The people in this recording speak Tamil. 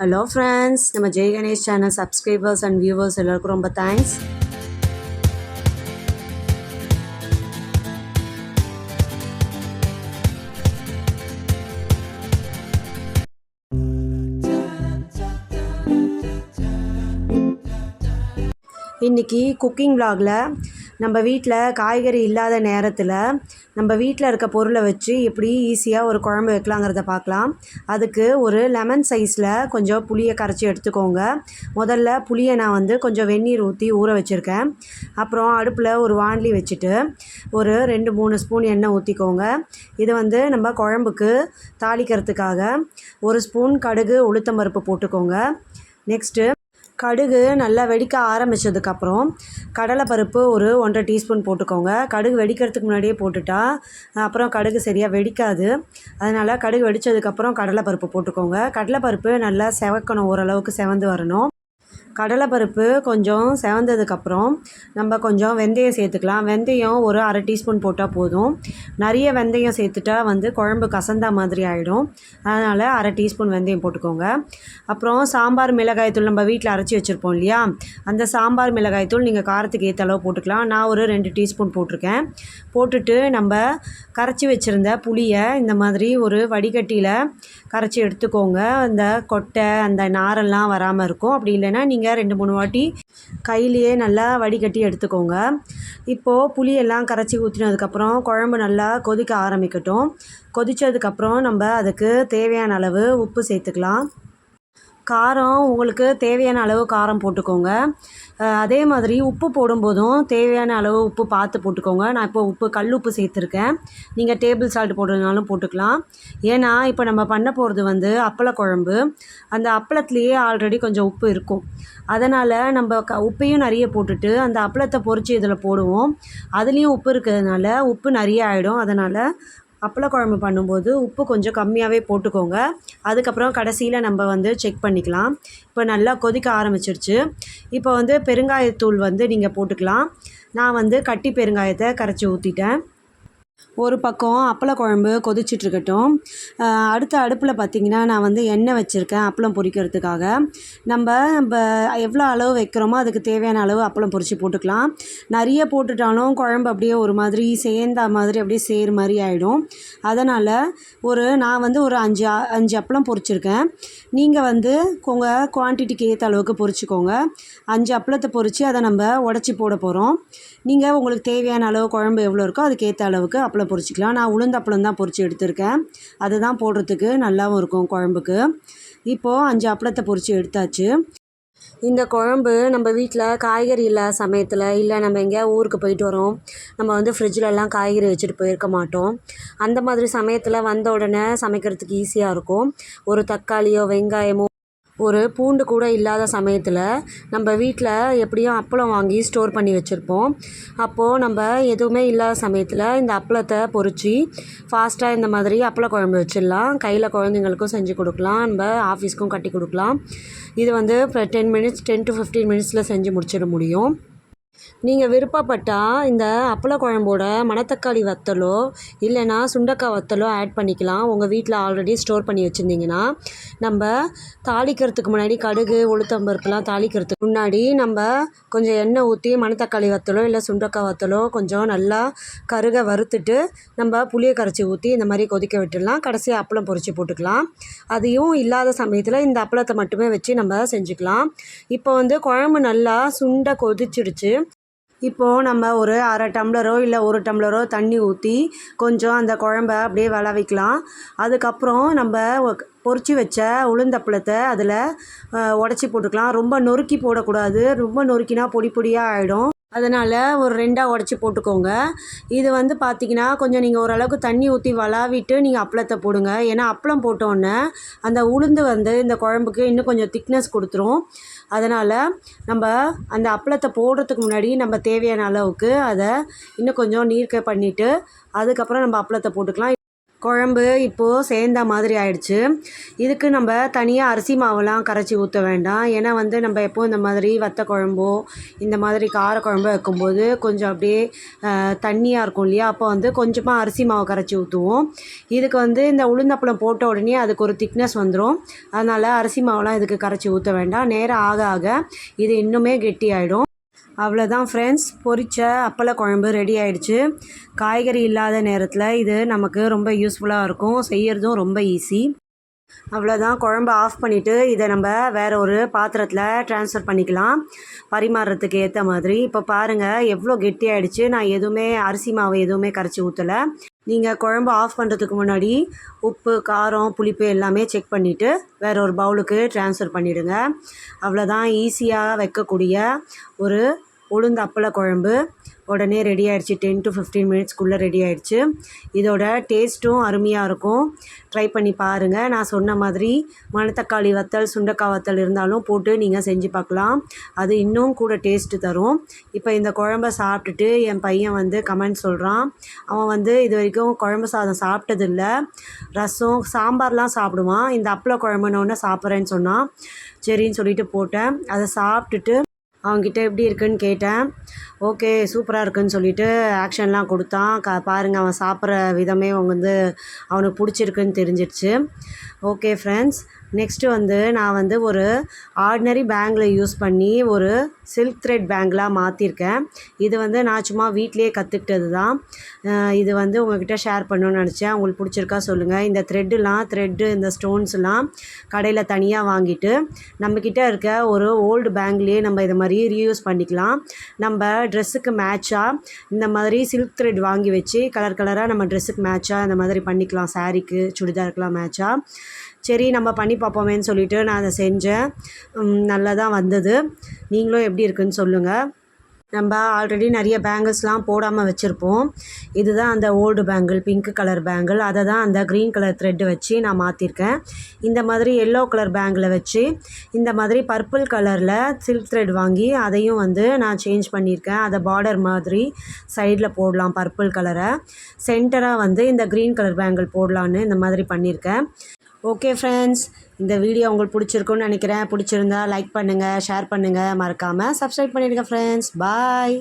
ஹலோ ஃப்ரெண்ட்ஸ் நம்ம Jai Ganesh channel subscribers and viewers எல்லாருக்கும் ரொம்ப தேங்க்ஸ் இன்றைக்கி குக்கிங் vlogல நம்ம வீட்டில் காய்கறி இல்லாத நேரத்தில் நம்ம வீட்டில் இருக்க பொருளை வச்சு எப்படி ஈஸியாக ஒரு குழம்பு வைக்கலாங்கிறத பார்க்கலாம் அதுக்கு ஒரு லெமன் சைஸில் கொஞ்சம் புளியை கரைச்சி எடுத்துக்கோங்க. முதல்ல புளியை நான் வந்து கொஞ்சம் வெந்நீர் ஊற்றி ஊற வச்சுருக்கேன். அப்புறம் அடுப்பில் ஒரு வாண்லி வச்சுட்டு ஒரு ரெண்டு மூணு ஸ்பூன் எண்ணெய் ஊற்றிக்கோங்க இது வந்து நம்ம குழம்புக்கு தாளிக்கிறதுக்காக ஒரு ஸ்பூன் கடுகு உளுத்தம்பருப்பு போட்டுக்கோங்க. நெக்ஸ்ட்டு கடுகு நல்லா வெடிக்க ஆரம்பித்ததுக்கப்புறம் கடலைப்பருப்பு ஒரு ஒன்றரை டீஸ்பூன் போட்டுக்கோங்க. கடுகு வெடிக்கிறதுக்கு முன்னாடியே போட்டுட்டா அப்புறம் கடுகு சரியாக வெடிக்காது. அதனால் கடுகு வெடித்ததுக்கப்புறம் கடலைப்பருப்பு போட்டுக்கோங்க. கடலைப்பருப்பு நல்லா செவக்கணும் ஓரளவுக்கு செவந்து வரணும். கடலைப்பருப்பு கொஞ்சம் செவந்ததுக்கப்புறம் நம்ம கொஞ்சம் வெந்தயம் சேர்த்துக்கலாம். வெந்தயம் ஒரு அரை டீஸ்பூன் போட்டால் போதும். நிறைய வெந்தயம் சேர்த்துட்டா வந்து குழம்பு கசந்தா மாதிரி ஆகிடும் அதனால் அரை டீஸ்பூன் வெந்தயம் போட்டுக்கோங்க. அப்புறம் சாம்பார் மிளகாய்த்தூள் நம்ம வீட்டில் அரைச்சி வச்சுருப்போம் இல்லையா? அந்த சாம்பார் மிளகாய்த்தூள் நீங்கள் காரத்துக்கு ஏற்ற அளவு போட்டுக்கலாம். நான் ஒரு ரெண்டு டீஸ்பூன் போட்டிருக்கேன். போட்டுட்டு நம்ம கரைச்சி வச்சுருந்த புளியை இந்த மாதிரி ஒரு வடிகட்டியில் கரைச்சி எடுத்துக்கோங்க. அந்த கொட்டை அந்த நாரெல்லாம் வராமல் இருக்கும். அப்படி இல்லைன்னா நீங்கள் ரெண்டு மூணு வாட்டி கையிலையே நல்லா வடிகட்டி எடுத்துக்கோங்க. இப்போது புளியெல்லாம் கரைச்சி ஊற்றினதுக்கப்புறம் குழம்பு நல்லா கொதிக்க ஆரம்பிக்கட்டும். கொதித்ததுக்கப்புறம் நம்ம அதுக்கு தேவையான அளவு உப்பு சேர்த்துக்கலாம். காரம் உங்களுக்கு தேவையான அளவு காரம் போட்டுக்கோங்க. அதே மாதிரி உப்பு போடும்போதும் தேவையான அளவு உப்பு பார்த்து போட்டுக்கோங்க. நான் இப்போ உப்பு கல் உப்பு சேர்த்துருக்கேன். நீங்கள் டேபிள் சால்ட் போடுறதுனாலும் போட்டுக்கலாம். ஏன்னா இப்போ நம்ம பண்ண போகிறது வந்து அப்பள குழம்பு அந்த அப்பளத்துலேயே ஆல்ரெடி கொஞ்சம் உப்பு இருக்கும். அதனால் நம்ம க உப்பையும் நிறைய போட்டுட்டு அந்த அப்பளத்தை பொறிச்சு இதில் போடுவோம். அதுலேயும் உப்பு இருக்கிறதுனால உப்பு நிறைய ஆகிடும் அதனால் அப்பள குழம்பு பண்ணும்போது உப்பு கொஞ்சம் கம்மியாகவே போட்டுக்கோங்க. அதுக்கப்புறம் கடைசியில் நம்ம வந்து செக் பண்ணிக்கலாம். இப்போ நல்லா கொதிக்க ஆரம்பிச்சிருச்சு. இப்போ வந்து பெருங்காயத்தூள் வந்து நீங்கள் போட்டுக்கலாம். நான் வந்து கட்டி பெருங்காயத்தை கரைச்சி ஊற்றிட்டேன் ஒரு பக்கம் அப்பள குழம்பு கொதிச்சிட்ருக்கட்டும். அடுத்த அடுப்பில் பார்த்திங்கன்னா நான் வந்து எண்ணெய் வச்சுருக்கேன் அப்பளம் பொரிக்கிறதுக்காக. நம்ம இப்போ எவ்வளோ அளவு வைக்கிறோமோ அதுக்கு தேவையான அளவு அப்பளம் பொரித்து போட்டுக்கலாம். நிறைய போட்டுட்டாலும் குழம்பு அப்படியே ஒரு மாதிரி சேர்ந்தா மாதிரி அப்படியே சேர் மாதிரி ஆகிடும் அதனால் ஒரு நான் வந்து ஒரு அஞ்சு அஞ்சு அப்பளம் பொரிச்சிருக்கேன். நீங்கள் வந்து உங்கள் குவான்டிட்டிக்கு ஏற்ற அளவுக்கு பொரிச்சுக்கோங்க. அஞ்சு அப்பளத்தை பொரித்து அதை நம்ம உடச்சி போட போகிறோம் நீங்கள் உங்களுக்கு தேவையான அளவு குழம்பு எவ்வளோ இருக்கோ அதுக்கு ஏற்ற அளவுக்கு அப்பளம் பொரிச்சிக்கலாம். நான் உளுந்த அப்பளம் தான் பொரித்து எடுத்திருக்கேன். அதுதான் போடுறதுக்கு நல்லாவும் இருக்கும் குழம்புக்கு. இப்போது அஞ்சு அப்பளத்தை பொரித்து எடுத்தாச்சு. இந்த குழம்பு நம்ம வீட்டில் காய்கறி இல்லை சமயத்தில் இல்லை நம்ம எங்கேயா ஊருக்கு போயிட்டு வரோம். நம்ம வந்து ஃப்ரிட்ஜிலலாம் காய்கறி வச்சுட்டு போயிருக்க மாட்டோம். அந்த மாதிரி சமயத்தில் வந்த உடனே சமைக்கிறதுக்கு ஈஸியாக இருக்கும். ஒரு தக்காளியோ வெங்காயமோ ஒரு பூண்டு கூட இல்லாத சமயத்தில் நம்ம வீட்டில் எப்படியும் அப்பளம் வாங்கி ஸ்டோர் பண்ணி வச்சுருப்போம். அப்போது நம்ம எதுவுமே இல்லாத சமயத்தில் இந்த அப்பளத்தை பொரித்து ஃபாஸ்ட்டாக இந்த மாதிரி அப்பள குழம்பு வச்சிடலாம். கையில் குழந்தைங்களுக்கும் செஞ்சு கொடுக்கலாம். நம்ம ஆஃபீஸ்க்கும் கட்டி கொடுக்கலாம். இது வந்து ten minutes ten to fifteen மினிட்ஸில் செஞ்சு முடிச்சிட முடியும். நீங்கள் விருப்பப்பட்டால் இந்த அப்பள குழம்போட மணத்தக்காளி வத்தலோ இல்லைன்னா சுண்டக்காய் வத்தலோ ஆட் பண்ணிக்கலாம். உங்கள் வீட்டில் ஆல்ரெடி ஸ்டோர் பண்ணி வச்சுருந்தீங்கன்னா நம்ம தாளிக்கிறதுக்கு முன்னாடி கடுகு உளுத்தம்பருப்புலாம் தாளிக்கிறதுக்கு முன்னாடி நம்ம கொஞ்சம் எண்ணெய் ஊற்றி மணத்தக்காளி வத்தலோ இல்லை சுண்டக்காய் வத்தலோ கொஞ்சம் நல்லா கருக வறுத்துட்டு நம்ம புளியை கரைச்சி ஊற்றி இந்த மாதிரி கொதிக்க விட்டுடலாம். கடைசியாக அப்பளம் பொறிச்சு போட்டுக்கலாம். அதையும் இல்லாத சமயத்தில் இந்த அப்பளத்தை மட்டுமே வச்சு நம்ம செஞ்சுக்கலாம். இப்போ வந்து குழம்பு நல்லா சுண்டை கொதிச்சிடுச்சு. இப்போது நம்ம ஒரு அரை டம்ளரோ இல்லை ஒரு டம்ளரோ தண்ணி ஊற்றி கொஞ்சம் அந்த குழம்ப அப்படியே வளவிக்கலாம் அதுக்கப்புறம் நம்ம பொறிச்சு வச்ச உளுந்தப்பளத்தை அதில் உடச்சி போட்டுக்கலாம். ரொம்ப நொறுக்கி போடக்கூடாது. ரொம்ப நொறுக்கினா பொடி பொடியாக ஆகிடும் அதனால் ஒரு ரெண்டாக உடச்சி போட்டுக்கோங்க. இது வந்து பார்த்திங்கன்னா கொஞ்சம் நீங்கள் ஓரளவுக்கு தண்ணி ஊற்றி வளாவிட்டு நீங்கள் அப்பளத்தை போடுங்க. ஏன்னா அப்பளம் போட்டோன்னே அந்த உளுந்து வந்து இந்த குழம்புக்கு இன்னும் கொஞ்சம் திக்னஸ் கொடுத்துரும். அதனால் நம்ம அந்த அப்பளத்தை போடுறதுக்கு முன்னாடி நம்ம தேவையான அளவுக்கு அதை இன்னும் கொஞ்சம் நீர்க்க பண்ணிவிட்டு அதுக்கப்புறம் நம்ம அப்பளத்தை போட்டுக்கலாம். குழம்பு இப்போது சேர்ந்த மாதிரி ஆயிடுச்சு. இதுக்கு நம்ம தனியாக அரிசி மாவுலாம் கரைச்சி ஊற்ற வேண்டாம். ஏன்னா வந்து நம்ம எப்போது இந்த மாதிரி வத்த குழம்போ இந்த மாதிரி கார குழம்போ வைக்கும்போது கொஞ்சம் அப்படியே தண்ணியாக இருக்கும் இல்லையா? அப்போ வந்து கொஞ்சமாக அரிசி மாவு கரைச்சி ஊற்றுவோம் இதுக்கு வந்து இந்த உளுந்தப்பளம் போட்ட உடனே அதுக்கு ஒரு திக்னஸ் வந்துடும் அதனால் அரிசி மாவுலாம் இதுக்கு கரைச்சி ஊற்ற வேண்டாம். நேரம் ஆக ஆக இது இன்னுமே கெட்டி ஆகிடும் அவ்வளோதான் ஃப்ரெண்ட்ஸ் பொரிச்ச அப்பள குழம்பு ரெடி ஆயிடுச்சு. காய்கறி இல்லாத நேரத்தில் இது நமக்கு ரொம்ப யூஸ்ஃபுல்லாக இருக்கும். செய்கிறதும் ரொம்ப ஈஸி அவ்வளோதான் குழம்பு ஆஃப் பண்ணிவிட்டு இதை நம்ம வேறு ஒரு பாத்திரத்தில் ட்ரான்ஸ்ஃபர் பண்ணிக்கலாம். பரிமாறுறதுக்கு ஏற்ற மாதிரி. இப்போ பாருங்கள் எவ்வளோ கெட்டியாயிடுச்சு நான் எதுவுமே அரிசி மாவு எதுவுமே கரைச்சி ஊற்றலை நீங்கள் குழம்பு ஆஃப் பண்ணுறதுக்கு முன்னாடி உப்பு காரம் புளிப்பு எல்லாமே செக் பண்ணிவிட்டு வேறு ஒரு பவுலுக்கு ட்ரான்ஸ்ஃபர் பண்ணிவிடுங்க அவ்வளோதான் ஈஸியாக வைக்கக்கூடிய ஒரு உளுந்து அப்பள குழம்பு. உடனே ரெடி ஆகிடுச்சு டென் டு ஃபிஃப்டீன் மினிட்ஸ்க்குள்ளே ரெடி ஆகிடுச்சு இதோட டேஸ்ட்டும் அருமையாக இருக்கும். ட்ரை பண்ணி பாருங்கள் நான் சொன்ன மாதிரி மணத்தக்காளி வத்தல் சுண்டக்காய் வத்தல் இருந்தாலும் போட்டு நீங்கள் செஞ்சு பார்க்கலாம். அது இன்னும் கூட டேஸ்ட்டு தரும். இப்போ இந்த குழம்ப சாப்பிட்டுட்டு என் பையன் வந்து கமெண்ட் சொல்கிறான் அவன் வந்து இது வரைக்கும் குழம்பு சாதம் சாப்பிட்டதில்ல. ரசம் சாம்பார்லாம் சாப்பிடுவான். இந்த அப்பள குழம்புன்னு சாப்பிட்றேன்னு சொன்னான். சரின்னு சொல்லிட்டு போட்டேன். அதை சாப்பிட்டுட்டு அவங்ககிட்ட எப்படி இருக்குன்னு கேட்டேன். ஓகே சூப்பராக இருக்குன்னு சொல்லிட்டு ஆக்ஷன்லாம் கொடுத்தான். க பாருங்கள் அவன் சாப்பிட்ற விதமே அவங்க வந்து அவனுக்கு பிடிச்சிருக்குன்னு தெரிஞ்சிடுச்சு ஓகே ஃப்ரெண்ட்ஸ் நெக்ஸ்ட்டு வந்து நான் வந்து ஒரு ஆர்டினரி பேங்கில் யூஸ் பண்ணி ஒரு சில்க் த்ரெட் பேங்கிளாக மாற்றிருக்கேன் இது வந்து நான் சும்மா வீட்லேயே கற்றுக்கிட்டது தான். இது வந்து உங்கள்கிட்ட ஷேர் பண்ணணும்னு நினச்சேன். உங்களுக்கு பிடிச்சிருக்கா சொல்லுங்கள் இந்த த்ரெட்டுலாம் த்ரெட்டு இந்த ஸ்டோன்ஸ்லாம் கடையில் தனியாக வாங்கிட்டு நம்மக்கிட்ட இருக்க ஒரு ஓல்டு பேங்க்லேயே நம்ம இதை மாதிரி ரீயூஸ் பண்ணிக்கலாம். நம்ம ட்ரெஸ்ஸுக்கு மேட்சாக இந்த மாதிரி சில்க் த்ரெட் வாங்கி வச்சு கலர் கலராக நம்ம ட்ரெஸ்ஸுக்கு மேட்சாக இந்த மாதிரி பண்ணிக்கலாம். சாரீக்கு சுடிதாருக்கெலாம் மேட்சாக சரி நம்ம பண்ணி பார்ப்போமேன்னு சொல்லிவிட்டு நான் அதை செஞ்சேன். நல்லா தான் வந்தது. நீங்களும் எப்படி இருக்குன்னு சொல்லுங்கள் நம்ம ஆல்ரெடி நிறைய பேங்கிள்ஸ்லாம் போடாமல் வச்சுருப்போம். இதுதான் அந்த old bangle pink colour bangle அதை தான் அந்த க்ரீன் கலர் த்ரெட்டு வச்சு நான் மாற்றிருக்கேன் இந்த மாதிரி எல்லோ கலர் பேங்கில் வச்சு இந்த மாதிரி பர்பிள் கலரில் சில்க் த்ரெட் வாங்கி அதையும் வந்து நான் சேஞ்ச் பண்ணியிருக்கேன் அதை பார்டர் மாதிரி சைடில் போடலாம் பர்பிள் கலரை சென்டராக வந்து இந்த க்ரீன் கலர் பேங்கிள் போடலான்னு இந்த மாதிரி பண்ணியிருக்கேன் ஓகே ஃப்ரெண்ட்ஸ் இந்த வீடியோ உங்களுக்கு பிடிச்சிருக்குன்னு நினைக்கிறேன். பிடிச்சிருந்தா லைக் பண்ணுங்கள் ஷேர் பண்ணுங்கள் மறக்காமல் சப்ஸ்கிரைப் பண்ணிவிடுங்க ஃப்ரெண்ட்ஸ் பாய்